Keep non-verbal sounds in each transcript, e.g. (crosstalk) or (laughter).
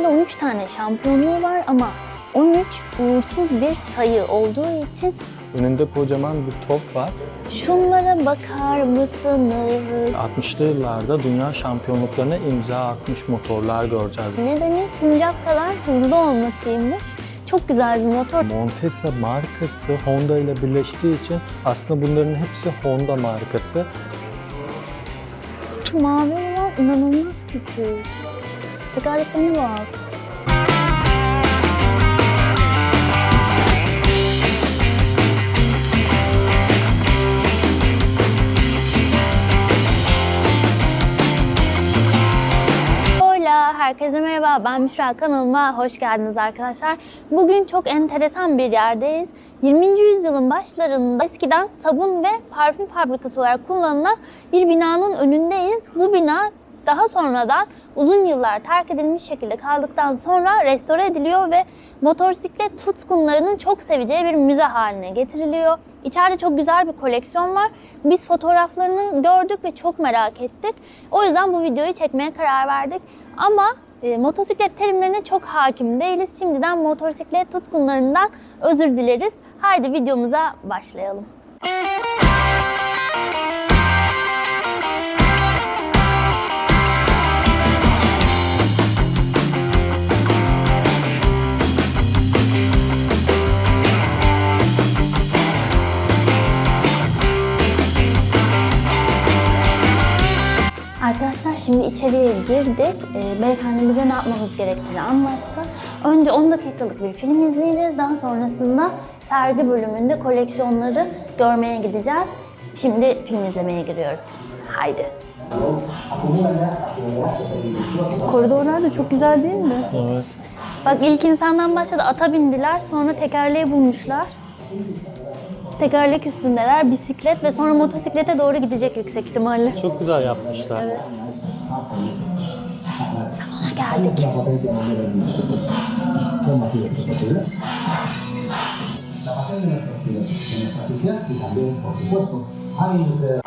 13 tane şampiyonluğu var ama 13 uğursuz bir sayı olduğu için Önünde kocaman bir top var. şunlara bakar mısınız? 60'lı yıllarda dünya şampiyonluklarına imza atmış motorlar göreceğiz. Nedeni sincap kadar hızlı olmasıymış. Çok güzel bir motor. Montesa markası Honda ile birleştiği için aslında bunların hepsi Honda markası. Şu mavi olan inanılmaz küçük. Tekerleklerine bak. Hola, herkese merhaba. Ben Müşra kanalıma hoş geldiniz arkadaşlar. Bugün çok enteresan bir yerdeyiz. 20. yüzyılın başlarında eskiden sabun ve parfüm fabrikası olarak kullanılan bir binanın önündeyiz. Bu bina daha sonradan uzun yıllar terk edilmiş şekilde kaldıktan sonra restore ediliyor ve motosiklet tutkunlarının çok seveceği bir müze haline getiriliyor. İçeride çok güzel bir koleksiyon var. Biz fotoğraflarını gördük ve çok merak ettik. O yüzden bu videoyu çekmeye karar verdik. Ama e, motosiklet terimlerine çok hakim değiliz. Şimdiden motosiklet tutkunlarından özür dileriz. Haydi videomuza başlayalım. Arkadaşlar içeriye girdik. Ee, beyefendi bize ne yapmamız gerektiğini anlattı. Önce 10 dakikalık bir film izleyeceğiz. Daha sonrasında sergi bölümünde koleksiyonları görmeye gideceğiz. Şimdi film izlemeye giriyoruz. Haydi. Koridorlar da çok güzel değil mi? Evet. Bak ilk insandan başladı ata bindiler sonra tekerleği bulmuşlar. Tekerlek üstündeler, bisiklet ve sonra motosiklete doğru gidecek yüksek ihtimalle. Çok güzel yapmışlar. Evet. Salona geldik. la pasión de nuestros pilotos, de nuestra afición y también, por supuesto, alguien desde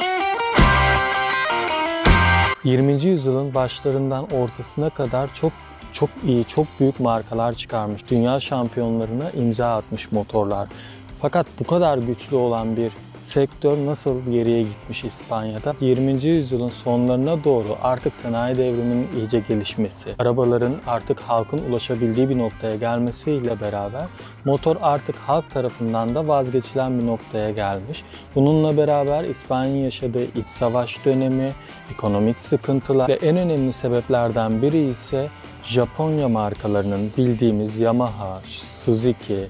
20. yüzyılın başlarından ortasına kadar çok çok iyi, çok büyük markalar çıkarmış. Dünya şampiyonlarına imza atmış motorlar. Fakat bu kadar güçlü olan bir sektör nasıl geriye gitmiş İspanya'da? 20. yüzyılın sonlarına doğru artık sanayi devriminin iyice gelişmesi, arabaların artık halkın ulaşabildiği bir noktaya gelmesiyle beraber motor artık halk tarafından da vazgeçilen bir noktaya gelmiş. Bununla beraber İspanya'nın yaşadığı iç savaş dönemi, ekonomik sıkıntılar ve en önemli sebeplerden biri ise Japonya markalarının bildiğimiz Yamaha, Suzuki,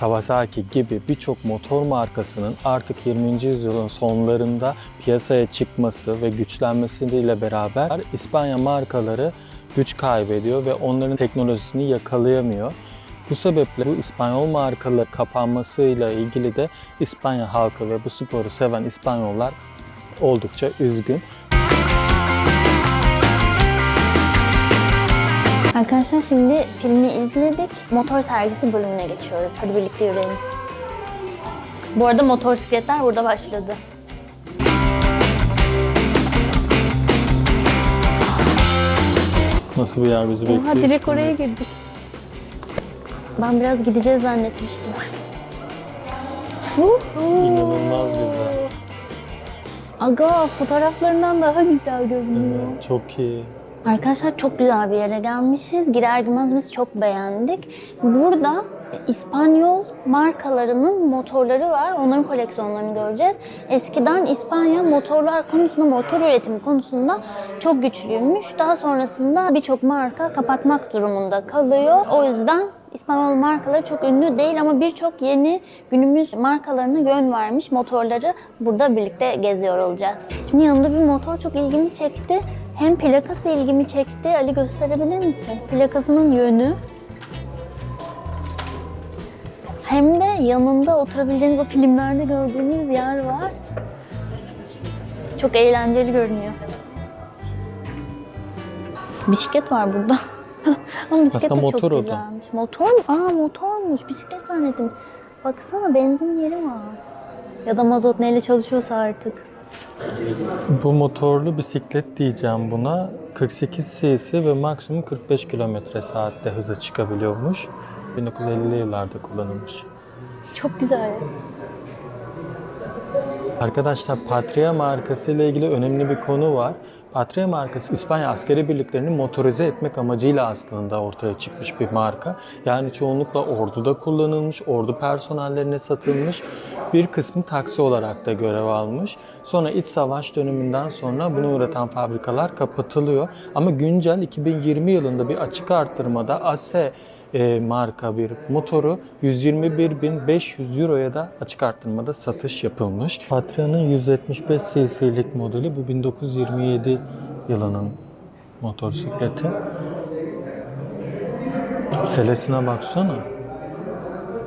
Kawasaki gibi birçok motor markasının artık 20. yüzyılın sonlarında piyasaya çıkması ve güçlenmesiyle beraber İspanya markaları güç kaybediyor ve onların teknolojisini yakalayamıyor. Bu sebeple bu İspanyol markalar kapanmasıyla ilgili de İspanya halkı ve bu sporu seven İspanyollar oldukça üzgün. Arkadaşlar şimdi filmi izledik. Motor sergisi bölümüne geçiyoruz. Hadi birlikte yürüyelim. Bu arada motosikletler burada başladı. Nasıl bir yer bizi bekliyor? Oha direkt oraya girdik. Ben biraz gideceğiz zannetmiştim. İnanılmaz güzel. Aga fotoğraflarından daha güzel görünüyor. Çok iyi. Arkadaşlar çok güzel bir yere gelmişiz. Girer girmez biz çok beğendik. Burada İspanyol markalarının motorları var. Onların koleksiyonlarını göreceğiz. Eskiden İspanya motorlar konusunda, motor üretimi konusunda çok güçlüymüş. Daha sonrasında birçok marka kapatmak durumunda kalıyor. O yüzden İspanyol markaları çok ünlü değil ama birçok yeni günümüz markalarına yön vermiş motorları burada birlikte geziyor olacağız. Şimdi yanımda bir motor çok ilgimi çekti. Hem plakası ilgimi çekti. Ali gösterebilir misin? Plakasının yönü. Hem de yanında oturabileceğiniz o filmlerde gördüğünüz yer var. Çok eğlenceli görünüyor. Bisiklet var burada. Ama bisiklet Aslında de motor çok o da. güzelmiş. Motor mu? Aa motormuş. Bisiklet zannettim. Baksana benzin yeri var. Ya da mazot neyle çalışıyorsa artık. Bu motorlu bisiklet diyeceğim buna. 48 cc ve maksimum 45 km saatte hıza çıkabiliyormuş. 1950'li yıllarda kullanılmış. Çok güzel. Arkadaşlar Patria markası ile ilgili önemli bir konu var. Patria markası İspanya askeri birliklerini motorize etmek amacıyla aslında ortaya çıkmış bir marka. Yani çoğunlukla orduda kullanılmış, ordu personellerine satılmış. Bir kısmı taksi olarak da görev almış. Sonra iç savaş döneminden sonra bunu üreten fabrikalar kapatılıyor. Ama güncel 2020 yılında bir açık arttırmada ASE e, marka bir motoru 121.500 Euro'ya da açık arttırmada satış yapılmış. Patria'nın 175 cc'lik modeli bu 1927 yılının motosikleti. Selesine baksana.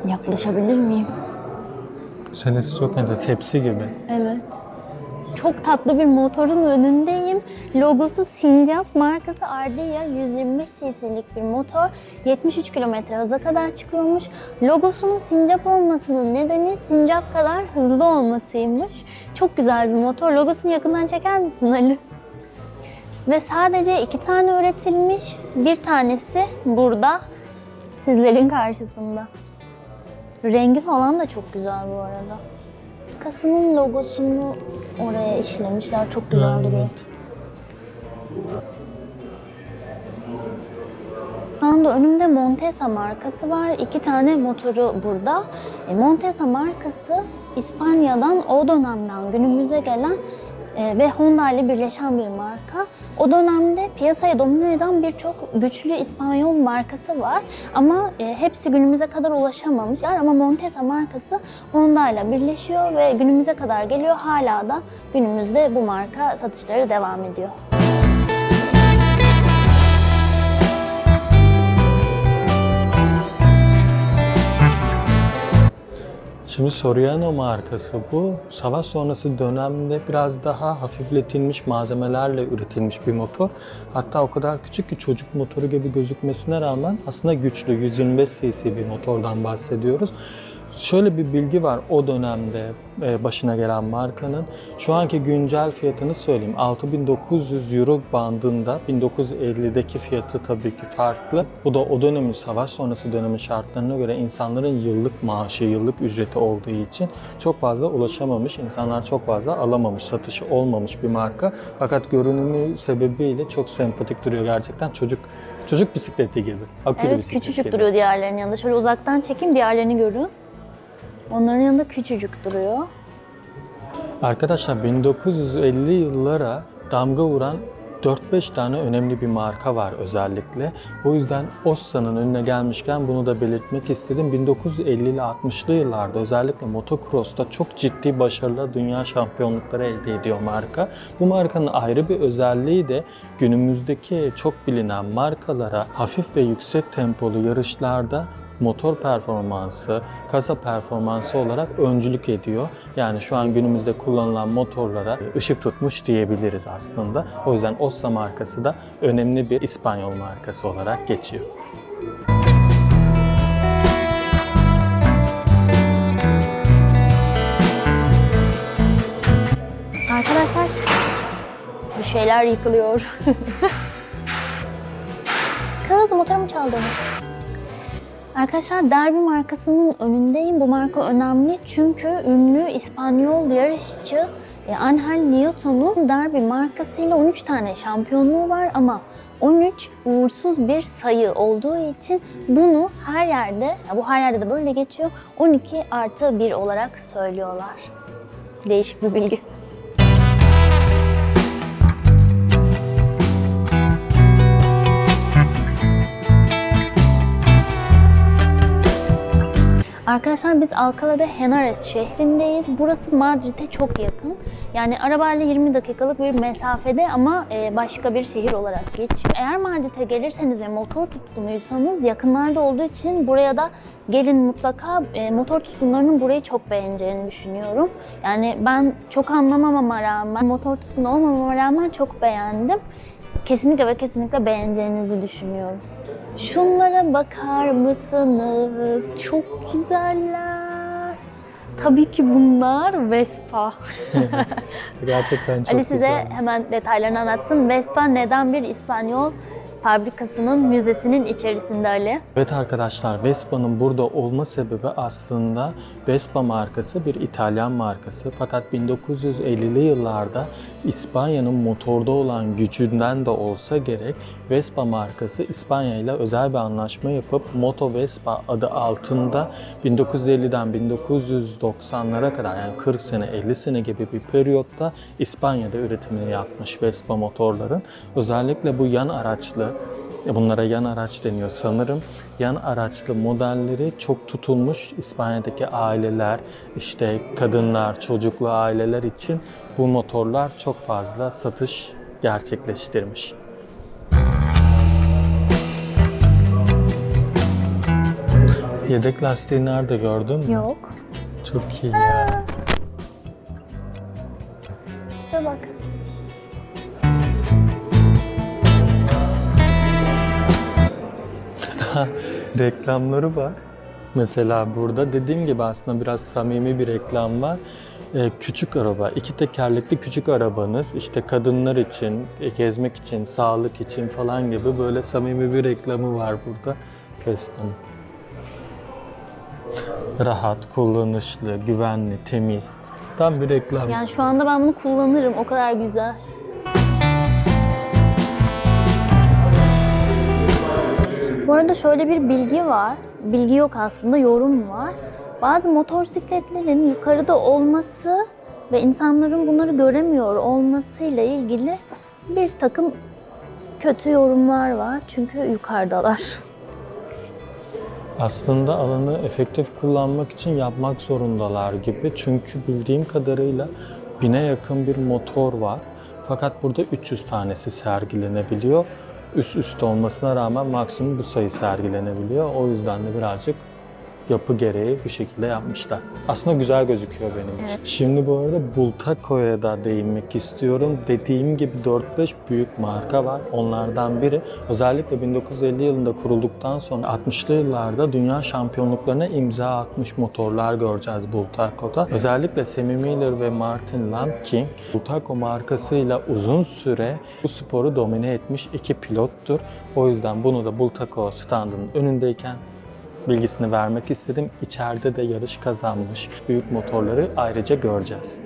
Yaklaşabilir miyim? Selesi çok enteresan. Tepsi gibi. Evet. Çok tatlı bir motorun önündeyim. Logosu Sincap markası Ardia 125 cc'lik bir motor. 73 km hıza kadar çıkıyormuş. Logosunun sincap olmasının nedeni sincap kadar hızlı olmasıymış. Çok güzel bir motor. Logosunu yakından çeker misin Ali? Ve sadece iki tane üretilmiş. Bir tanesi burada sizlerin karşısında. Rengi falan da çok güzel bu arada. Kasının logosunu oraya işlemişler. Çok güzel duruyor. Şu anda önümde Montesa markası var. İki tane motoru burada. E, Montesa markası İspanya'dan o dönemden günümüze gelen ve Honda ile birleşen bir marka. O dönemde piyasayı domine eden birçok güçlü İspanyol markası var. Ama e, hepsi günümüze kadar ulaşamamışlar. Ama Montesa markası Honda ile birleşiyor ve günümüze kadar geliyor. Hala da günümüzde bu marka satışları devam ediyor. Şimdi Soriano markası bu. Savaş sonrası dönemde biraz daha hafifletilmiş malzemelerle üretilmiş bir motor. Hatta o kadar küçük ki çocuk motoru gibi gözükmesine rağmen aslında güçlü 125 cc bir motordan bahsediyoruz. Şöyle bir bilgi var o dönemde e, başına gelen markanın. Şu anki güncel fiyatını söyleyeyim. 6900 euro bandında. 1950'deki fiyatı tabii ki farklı. Bu da o dönemin savaş sonrası dönemin şartlarına göre insanların yıllık maaşı, yıllık ücreti olduğu için çok fazla ulaşamamış. insanlar çok fazla alamamış, satışı olmamış bir marka. Fakat görünümü sebebiyle çok sempatik duruyor gerçekten. Çocuk çocuk bisikleti gibi. Akülü Evet bisiklet küçücük gibi. duruyor diğerlerinin yanında. Şöyle uzaktan çekeyim diğerlerini görün. Onların yanında küçücük duruyor. Arkadaşlar 1950 yıllara damga vuran 4-5 tane önemli bir marka var özellikle. O yüzden Ossa'nın önüne gelmişken bunu da belirtmek istedim. 1950 ile 60'lı yıllarda özellikle motocross'ta çok ciddi başarılı dünya şampiyonlukları elde ediyor marka. Bu markanın ayrı bir özelliği de günümüzdeki çok bilinen markalara hafif ve yüksek tempolu yarışlarda motor performansı, kasa performansı olarak öncülük ediyor. Yani şu an günümüzde kullanılan motorlara ışık tutmuş diyebiliriz aslında. O yüzden Ossa markası da önemli bir İspanyol markası olarak geçiyor. Arkadaşlar bir şeyler yıkılıyor. (laughs) Kız motorumu çaldınız. Arkadaşlar Derby markasının önündeyim. Bu marka önemli çünkü ünlü İspanyol yarışçı e, Angel Nieto'nun Derby markasıyla 13 tane şampiyonluğu var ama 13 uğursuz bir sayı olduğu için bunu her yerde, bu her yerde de böyle geçiyor, 12 artı 1 olarak söylüyorlar. Değişik bir bilgi. Arkadaşlar biz Alcalá de Henares şehrindeyiz. Burası Madrid'e çok yakın. Yani arabayla 20 dakikalık bir mesafede ama e, başka bir şehir olarak geçiyor. Eğer Madrid'e gelirseniz ve motor tutkunuysanız yakınlarda olduğu için buraya da gelin mutlaka. E, Motor tutkunlarının burayı çok beğeneceğini düşünüyorum. Yani ben çok anlamamama rağmen, motor tutkunu olmamama rağmen çok beğendim. Kesinlikle ve kesinlikle beğeneceğinizi düşünüyorum. Şunlara bakar mısınız? Çok güzeller. Tabii ki bunlar Vespa. (laughs) Gerçekten çok Ali size güzel. hemen detaylarını anlatsın. Vespa neden bir İspanyol fabrikasının müzesinin içerisinde Ali? Evet arkadaşlar Vespa'nın burada olma sebebi aslında Vespa markası bir İtalyan markası. Fakat 1950'li yıllarda İspanya'nın motorda olan gücünden de olsa gerek Vespa markası İspanya ile özel bir anlaşma yapıp Moto Vespa adı altında 1950'den 1990'lara kadar yani 40 sene 50 sene gibi bir periyotta İspanya'da üretimini yapmış Vespa motorların. Özellikle bu yan araçlı Bunlara yan araç deniyor sanırım. Yan araçlı modelleri çok tutulmuş İspanya'daki aileler, işte kadınlar, çocuklu aileler için bu motorlar çok fazla satış gerçekleştirmiş. Yedek lastiği nerede gördün mü? Yok. Çok iyi ya. Şuraya bak. (laughs) reklamları var. Mesela burada dediğim gibi aslında biraz samimi bir reklam var. Ee, küçük araba, iki tekerlekli küçük arabanız işte kadınlar için, e, gezmek için, sağlık için falan gibi böyle samimi bir reklamı var burada Vespa'nın. Rahat, kullanışlı, güvenli, temiz. Tam bir reklam. Yani şu anda ben bunu kullanırım. O kadar güzel. Bu arada şöyle bir bilgi var. Bilgi yok aslında, yorum var. Bazı motosikletlerin yukarıda olması ve insanların bunları göremiyor olmasıyla ilgili bir takım kötü yorumlar var. Çünkü yukarıdalar. Aslında alanı efektif kullanmak için yapmak zorundalar gibi. Çünkü bildiğim kadarıyla bine yakın bir motor var. Fakat burada 300 tanesi sergilenebiliyor. Üst üste olmasına rağmen maksimum bu sayı sergilenebiliyor. O yüzden de birazcık yapı gereği bu şekilde yapmışlar. Aslında güzel gözüküyor benim için. Şimdi bu arada Bultaco'ya da değinmek istiyorum. Dediğim gibi 4-5 büyük marka var. Onlardan biri özellikle 1950 yılında kurulduktan sonra 60'lı yıllarda dünya şampiyonluklarına imza atmış motorlar göreceğiz Bultaco'da. Özellikle Sammy Miller ve Martin Lamking Bultaco markasıyla uzun süre bu sporu domine etmiş iki pilottur. O yüzden bunu da Bultaco standının önündeyken bilgisini vermek istedim. İçeride de yarış kazanmış büyük motorları ayrıca göreceğiz.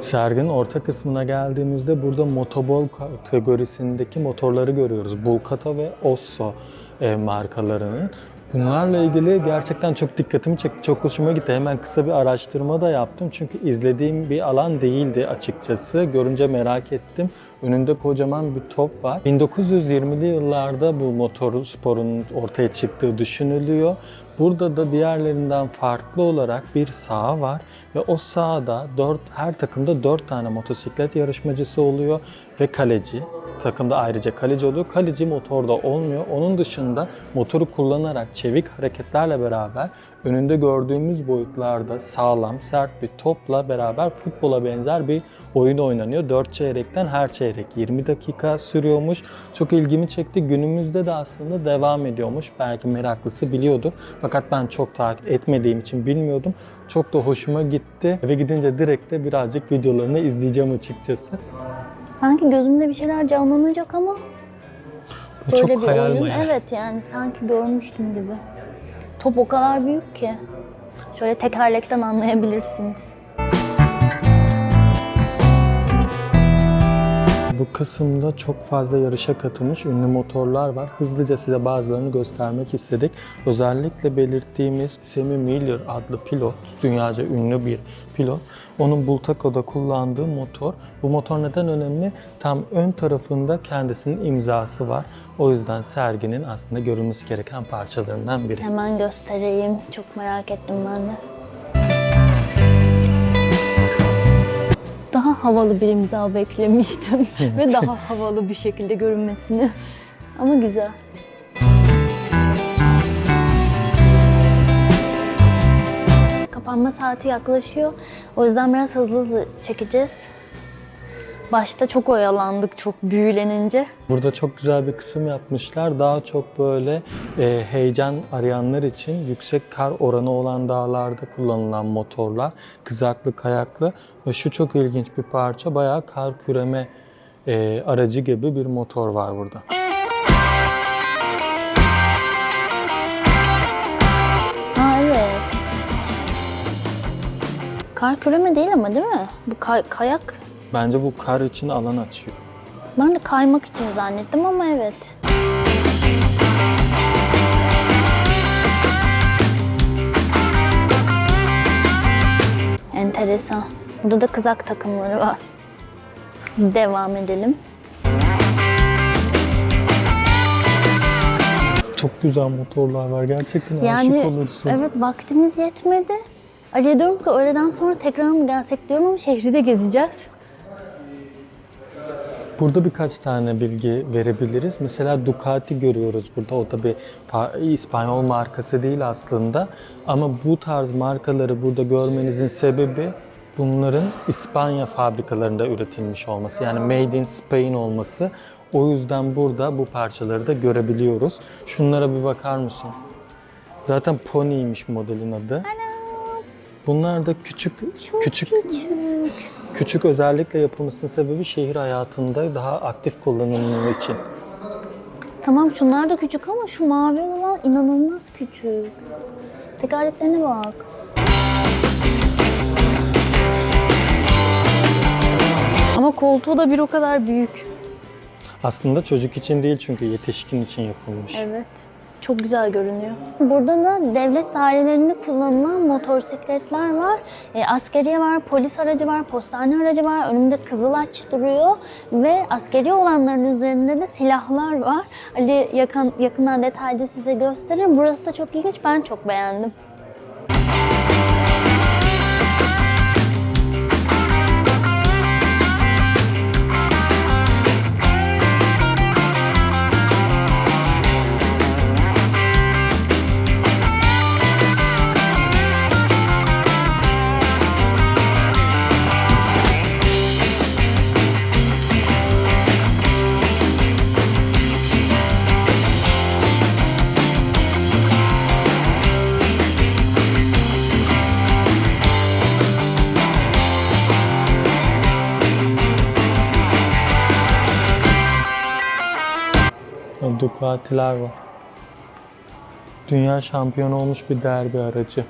Serginin orta kısmına geldiğimizde burada motobol kategorisindeki motorları görüyoruz. Bulkata ve Osso e, markalarının. Bunlarla ilgili gerçekten çok dikkatimi çekti, çok hoşuma gitti. Hemen kısa bir araştırma da yaptım çünkü izlediğim bir alan değildi açıkçası. Görünce merak ettim. Önünde kocaman bir top var. 1920'li yıllarda bu motor sporunun ortaya çıktığı düşünülüyor. Burada da diğerlerinden farklı olarak bir saha var ve o sahada 4 her takımda 4 tane motosiklet yarışmacısı oluyor ve kaleci. Takımda ayrıca kaleci oluyor. Kaleci motorda olmuyor. Onun dışında motoru kullanarak çevik hareketlerle beraber önünde gördüğümüz boyutlarda sağlam, sert bir topla beraber futbola benzer bir oyun oynanıyor. 4 çeyrekten her çeyrek 20 dakika sürüyormuş. Çok ilgimi çekti. Günümüzde de aslında devam ediyormuş. Belki meraklısı biliyordur. Fakat ben çok takip etmediğim için bilmiyordum. Çok da hoşuma gitti. Eve gidince direkt de birazcık videolarını izleyeceğim açıkçası. Sanki gözümde bir şeyler canlanacak ama böyle çok bir hayal oyun. meyal. Evet yani sanki görmüştüm gibi. Top o kadar büyük ki. Şöyle tekerlekten anlayabilirsiniz. Bu kısımda çok fazla yarışa katılmış ünlü motorlar var. Hızlıca size bazılarını göstermek istedik. Özellikle belirttiğimiz Sammy Miller adlı pilot, dünyaca ünlü bir pilot. Onun Bultaco'da kullandığı motor. Bu motor neden önemli? Tam ön tarafında kendisinin imzası var. O yüzden serginin aslında görülmesi gereken parçalarından biri. Hemen göstereyim. Çok merak ettim ben de. Daha havalı bir imza beklemiştim (laughs) ve daha havalı bir şekilde görünmesini. Ama güzel. Kapanma saati yaklaşıyor. O yüzden biraz hızlı hızlı çekeceğiz. Başta çok oyalandık çok büyülenince. Burada çok güzel bir kısım yapmışlar. Daha çok böyle e, heyecan arayanlar için yüksek kar oranı olan dağlarda kullanılan motorlar. Kızaklı, kayaklı ve şu çok ilginç bir parça. Bayağı kar küreme e, aracı gibi bir motor var burada. Ha evet. Kar küreme değil ama değil mi? Bu kay- kayak. Bence bu kar için alan açıyor. Ben de kaymak için zannettim ama evet. Enteresan. Burada da kızak takımları var. Devam edelim. Çok güzel motorlar var. Gerçekten Yani aşık olursun. evet vaktimiz yetmedi. Ali'ye diyorum ki öğleden sonra tekrar mı gelsek diyorum ama şehri de gezeceğiz. Burada birkaç tane bilgi verebiliriz. Mesela Ducati görüyoruz burada. O tabi İspanyol markası değil aslında. Ama bu tarz markaları burada görmenizin sebebi bunların İspanya fabrikalarında üretilmiş olması. Yani made in Spain olması. O yüzden burada bu parçaları da görebiliyoruz. Şunlara bir bakar mısın? Zaten Pony'ymiş modelin adı. Bunlar da küçük küçük Küçük. Küçük özellikle yapılmasının sebebi şehir hayatında daha aktif kullanılması için. Tamam şunlar da küçük ama şu mavi olan inanılmaz küçük. Tekerleklerine bak. Ama koltuğu da bir o kadar büyük. Aslında çocuk için değil çünkü yetişkin için yapılmış. Evet. Çok güzel görünüyor. Burada da devlet dairelerinde kullanılan motosikletler var. E, askeriye var, polis aracı var, postane aracı var. Önümde kızılaç duruyor ve askeri olanların üzerinde de silahlar var. Ali yakın, yakından detaylı size gösterir. Burası da çok ilginç. Ben çok beğendim. Ducati'ler var. Dünya şampiyonu olmuş bir derbi aracı.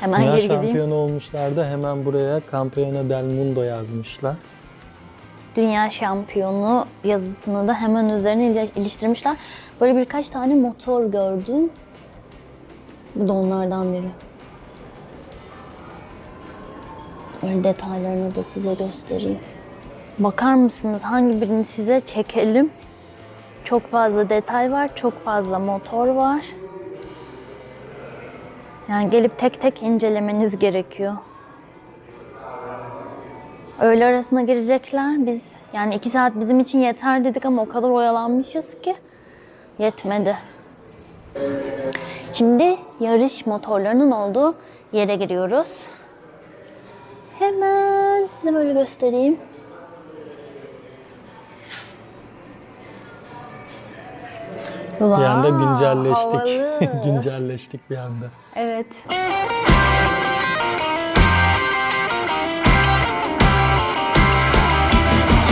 Hemen Dünya geri gideyim. şampiyonu olmuşlar da hemen buraya Campione del Mundo yazmışlar. Dünya şampiyonu yazısını da hemen üzerine il- iliştirmişler. Böyle birkaç tane motor gördüm. Bu da onlardan biri. Öyle detaylarını da size göstereyim. Bakar mısınız hangi birini size çekelim? Çok fazla detay var, çok fazla motor var. Yani gelip tek tek incelemeniz gerekiyor. Öğle arasına girecekler. Biz yani iki saat bizim için yeter dedik ama o kadar oyalanmışız ki yetmedi. Şimdi yarış motorlarının olduğu yere giriyoruz. Hemen size böyle göstereyim. Bir anda Wow, güncelleştik. (laughs) güncelleştik bir anda. Evet.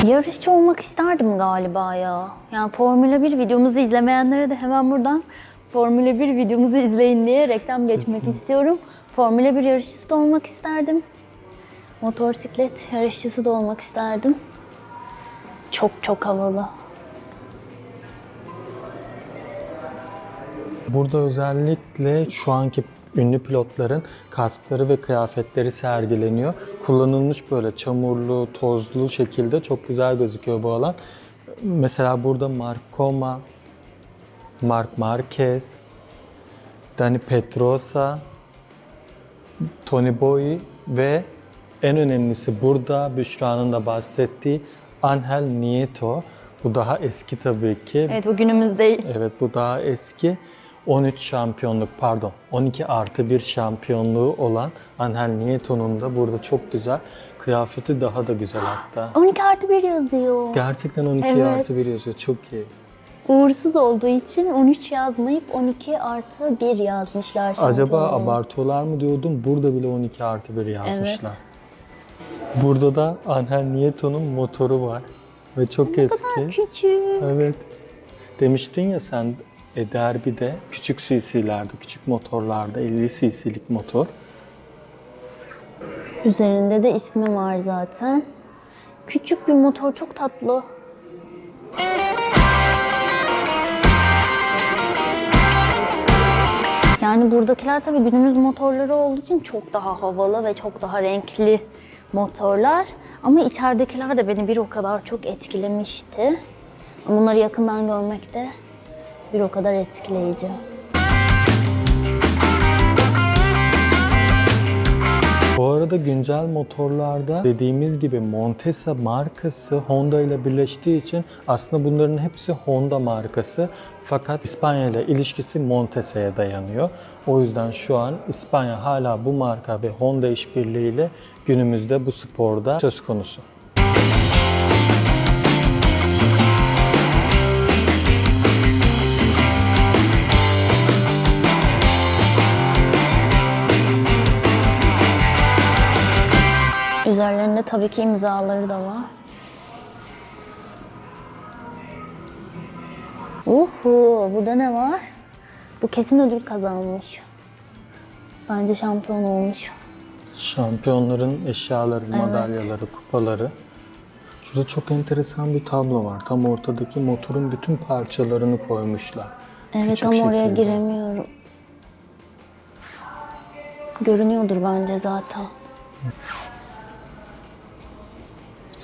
Yarışçı olmak isterdim galiba ya. Yani Formula 1 videomuzu izlemeyenlere de hemen buradan Formula 1 videomuzu izleyin diye reklam geçmek Kesinlikle. istiyorum. Formula 1 yarışçısı da olmak isterdim. Motosiklet yarışçısı da olmak isterdim. Çok çok havalı. Burada özellikle şu anki ünlü pilotların kaskları ve kıyafetleri sergileniyor. Kullanılmış böyle çamurlu, tozlu şekilde çok güzel gözüküyor bu alan. Mesela burada Mark Coma, Mark Marquez, Dani Pedrosa, Tony Boy ve en önemlisi burada Büşra'nın da bahsettiği Angel Nieto. Bu daha eski tabii ki. Evet bu günümüz değil. Evet bu daha eski. 13 şampiyonluk pardon 12 artı 1 şampiyonluğu olan Angel Nieto'nun da burada çok güzel. Kıyafeti daha da güzel hatta. 12 artı 1 yazıyor. Gerçekten 12 Evet. artı 1 yazıyor. Çok iyi. Uğursuz olduğu için 13 yazmayıp 12 artı 1 yazmışlar. Acaba şampiyonluğu. abartıyorlar mı diyordum. Burada bile 12 artı 1 yazmışlar. Evet. Burada da Angel Nieto'nun motoru var. Ve çok eski. Küçük. Evet. Demiştin ya sen e, derbide küçük CC'lerde, küçük motorlarda 50 CC'lik motor. Üzerinde de ismi var zaten. Küçük bir motor çok tatlı. Yani buradakiler tabii günümüz motorları olduğu için çok daha havalı ve çok daha renkli motorlar. Ama içeridekiler de beni bir o kadar çok etkilemişti. Bunları yakından görmek de bir o kadar etkileyici. Bu arada güncel motorlarda dediğimiz gibi Montesa markası Honda ile birleştiği için aslında bunların hepsi Honda markası. Fakat İspanya ile ilişkisi Montesa'ya dayanıyor. O yüzden şu an İspanya hala bu marka ve Honda işbirliğiyle günümüzde bu sporda söz konusu. Tabii ki imzaları da var. Uhu, burada ne var? Bu kesin ödül kazanmış. Bence şampiyon olmuş. Şampiyonların eşyaları, madalyaları, kupaları. Şurada çok enteresan bir tablo var. Tam ortadaki motorun bütün parçalarını koymuşlar. Evet Küçük ama oraya şekilde. giremiyorum. Görünüyordur bence zaten.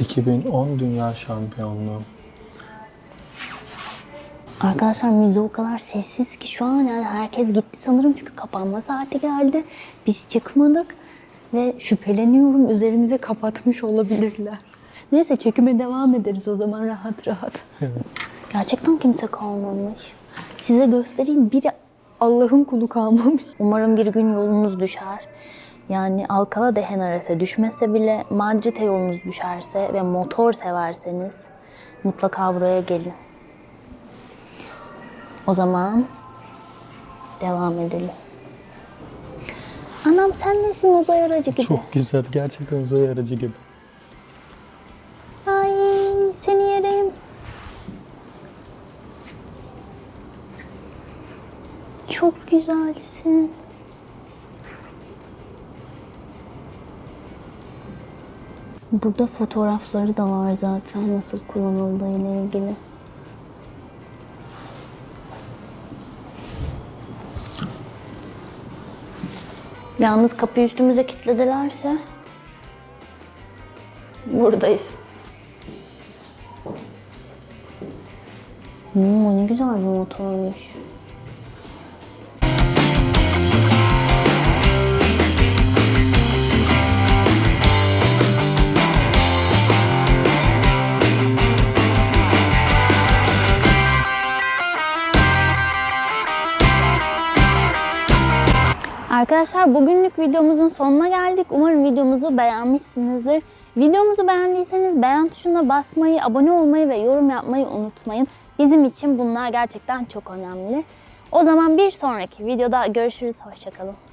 2010 Dünya Şampiyonluğu. Arkadaşlar müze o kadar sessiz ki şu an yani herkes gitti sanırım çünkü kapanma saati geldi. Biz çıkmadık ve şüpheleniyorum üzerimize kapatmış olabilirler. Neyse çekime devam ederiz o zaman rahat rahat. Gerçekten kimse kalmamış. Size göstereyim biri Allah'ın kulu kalmamış. Umarım bir gün yolunuz düşer. Yani Alcalá de Henares'e düşmese bile Madrid'e yolunuz düşerse ve motor severseniz mutlaka buraya gelin. O zaman devam edelim. Anam sen nesin uzay aracı gibi? Çok güzel. Gerçekten uzay aracı gibi. Ay seni yerim. Çok güzelsin. Burada fotoğrafları da var zaten nasıl kullanıldığı ile ilgili. Yalnız kapıyı üstümüze kilitledilerse buradayız. Hmm, ne güzel bir motormuş. Arkadaşlar bugünlük videomuzun sonuna geldik. Umarım videomuzu beğenmişsinizdir. Videomuzu beğendiyseniz beğen tuşuna basmayı, abone olmayı ve yorum yapmayı unutmayın. Bizim için bunlar gerçekten çok önemli. O zaman bir sonraki videoda görüşürüz. Hoşçakalın.